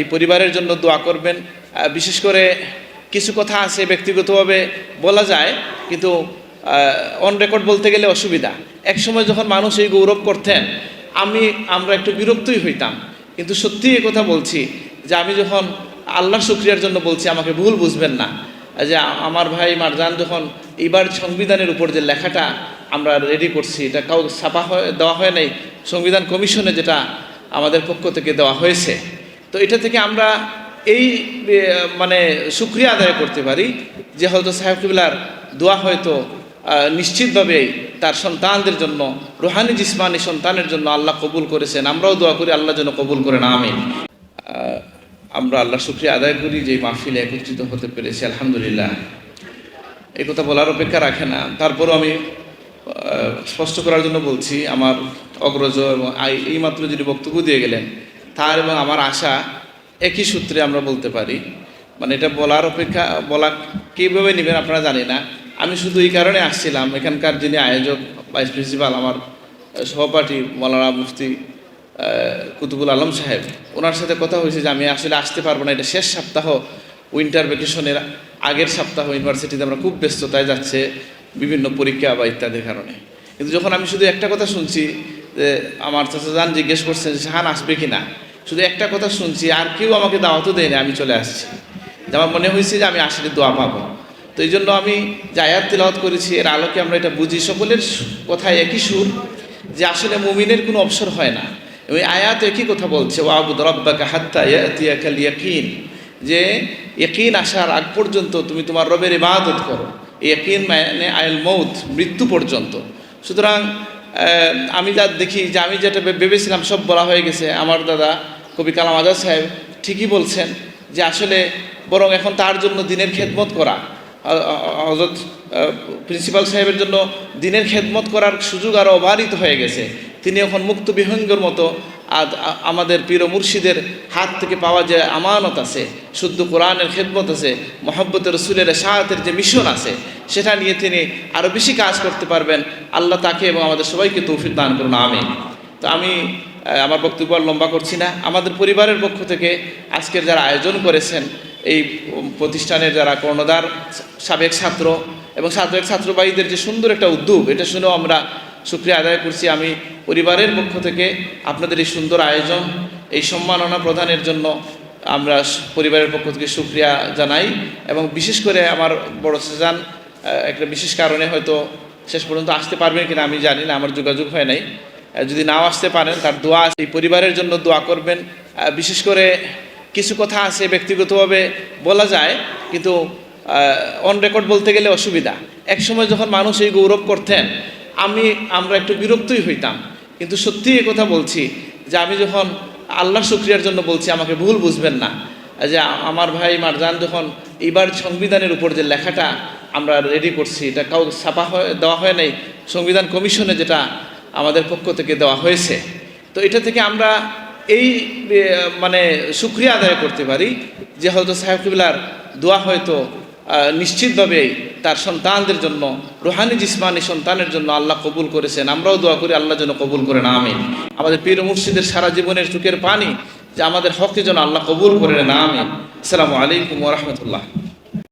এই পরিবারের জন্য দোয়া করবেন। বিশেষ করে কিছু কথা আছে ব্যক্তিগতভাবে বলা যায়, কিন্তু অন রেকর্ড বলতে গেলে অসুবিধা। এক সময় যখন মানুষ এই গৌরব করতেন, আমি, আমরা একটু বিরক্তই হইতাম। কিন্তু সত্যি এই কথা বলছি যে আমি যখন আল্লাহ শুক্রিয়ার জন্য বলছি, আমাকে ভুল বুঝবেন না। যে আমার ভাই মারজান যখন এইবার সংবিধানের উপর যে লেখাটা আমরা রেডি করছি, এটা কাউ ছাপা হয়, দেওয়া হয় নাই, সংবিধান কমিশনে যেটা আমাদের পক্ষ থেকে দেওয়া হয়েছে। তো এটা থেকে আমরা এই মানে সুক্রিয়া আদায় করতে পারি যে হয়তো সাহেব কিবলার দোয়া হয়তো নিশ্চিতভাবে তার সন্তানদের জন্য, রোহানি জিসমানি সন্তানের জন্য আল্লাহ কবুল করেছেন। আমরাও দোয়া করি আল্লাহ যেন কবুল করে না আমি আমরা আল্লাহ শুক্রিয়া আদায় করি যে এই মাহফিলে একত্রিত হতে পেরেছি, আলহামদুলিল্লাহ। এই কথা বলার অপেক্ষা রাখে না। তারপরও আমি স্পষ্ট করার জন্য বলছি, আমার অগ্রজ এবং আই- এইমাত্র যিনি বক্তব্য দিয়ে গেলেন তার এবং আমার আশা একই সূত্রে আমরা বলতে পারি। মানে এটা বলার অপেক্ষা, বলা কীভাবে নেবেন আপনারা জানি না। আমি শুধু এই কারণে আসছিলাম, এখানকার যিনি আয়োজক, ভাইস প্রিন্সিপাল আমার সহপাঠী মৌলানা মুফতি কুতুবুল আলম সাহেব, ওনার সাথে কথা হয়েছে যে আমি আসলে আসতে পারব না, এটা শেষ সপ্তাহ উইন্টার ভ্যাকেশনের আগের সপ্তাহ ইউনিভার্সিটিতে আমরা খুব ব্যস্ততায় যাচ্ছে, বিভিন্ন পরীক্ষা বা ইত্যাদির কারণে। কিন্তু যখন আমি শুধু একটা কথা শুনছি, যে আমার চাচা যান জিজ্ঞেস করছেন শাহান আসবে কি না শুধু একটা কথা শুনছি, আর কেউ আমাকে দাওয়াতও দেয়নি আমি চলে আসছি। আমার মনে হয়েছে যে আমি আসলে দোয়া পাবো। তো এই জন্য আমি যে তিলাওয়াত করেছি, এর আলোকে আমরা এটা বুঝি। সকলের কথায় একই সুর, যে আসলে মুমিনের কোনো অবসর হয় না। এবং আয়াত একই কথা বলছে ও আবুদ রব্বাকা হাত্তা ইয়াতিয়াকাল ইয়াকিন যে ইয়াকিন আসার আগ পর্যন্ত তুমি তোমার রবের ইবাদত করো। ইয়াকিন মানে আয়ল মৌত মৃত্যু পর্যন্ত। সুতরাং আমি যা দেখি যে আমি যেটা ভেবেছিলাম সব বলা হয়ে গেছে। আমার দাদা কবি কালাম আজাদ সাহেব ঠিকই বলছেন যে আসলে বরং এখন তার জন্য দিনের খেদমত করা হজরত প্রিন্সিপাল সাহেবের জন্য দিনের খেদমত করার সুযোগ আরও অবারিত হয়ে গেছে। তিনি এখন মুক্ত বিহঙ্গর মতো আজ আমাদের পীর মুর্শিদের হাত থেকে পাওয়া যে আমানত আছে, শুদ্ধ কোরআনের খেদমত আছে, মোহাব্বত রসুলের শাহাতের যে মিশন আছে, সেটা নিয়ে তিনি আরও বেশি কাজ করতে পারবেন। আল্লাহ তাকে এবং আমাদের সবাইকে তৌফিক দান করুন আমি তো আমি আমার বক্তব্য আর লম্বা করছি না। আমাদের পরিবারের পক্ষ থেকে আজকের যারা আয়োজন করেছেন, এই প্রতিষ্ঠানের যারা কর্ণধার, সাবেক ছাত্র এবং সাবেক ছাত্রবাহীদের যে সুন্দর একটা উদ্যোগ, এটা শুনেও আমরা সুক্রিয়া আদায় করছি। আমি পরিবারের পক্ষ থেকে আপনাদের এই সুন্দর আয়োজন, এই সম্মাননা প্রদানের জন্য আমরা পরিবারের পক্ষ থেকে সুক্রিয়া জানাই এবং বিশেষ করে আমার বড় সেজান একটা বিশেষ কারণে হয়তো শেষ পর্যন্ত আসতে পারবেন কিনা আমি জানি না, আমার যোগাযোগ হয় নাই। যদি নাও আসতে পারেন, তার দোয়া। এই পরিবারের জন্য দোয়া করবেন। বিশেষ করে কিছু কথা আছে ব্যক্তিগতভাবে বলা যায়, কিন্তু অন রেকর্ড বলতে গেলে অসুবিধা। এক সময় যখন মানুষ এই গৌরব করতেন, আমি, আমরা একটু বিরক্তই হইতাম। কিন্তু সত্যি কথা বলছি যে আমি যখন আল্লাহ শুক্রিয়ার জন্য বলছি, আমাকে ভুল বুঝবেন না। যে আমার ভাই মারজান যখন এইবার সংবিধানের উপর যে লেখাটা আমরা রেডি করছি, এটা কাউ ছাপা হয়, দেওয়া হয় নাই, সংবিধান কমিশনে যেটা আমাদের পক্ষ থেকে দেওয়া হয়েছে। তো এটা থেকে আমরা এই মানে সুক্রিয়া আদায় করতে পারি যে হয়তো সাহেব কিবলার দোয়া হয়তো আহ, নিশ্চিতভাবেই তার সন্তানদের জন্য রোহানি জিসমানি সন্তানের জন্য আল্লাহ কবুল করেছেন। আমরাও দোয়া করি আল্লাহ যেন কবুল করে না আমি আমাদের পীর মুর্শিদের সারা জীবনের চোখের পানি যে আমাদের হককে যেন আল্লাহ কবুল করে না আমি আসসালামু আলাইকুম রহমতুল্লাহ।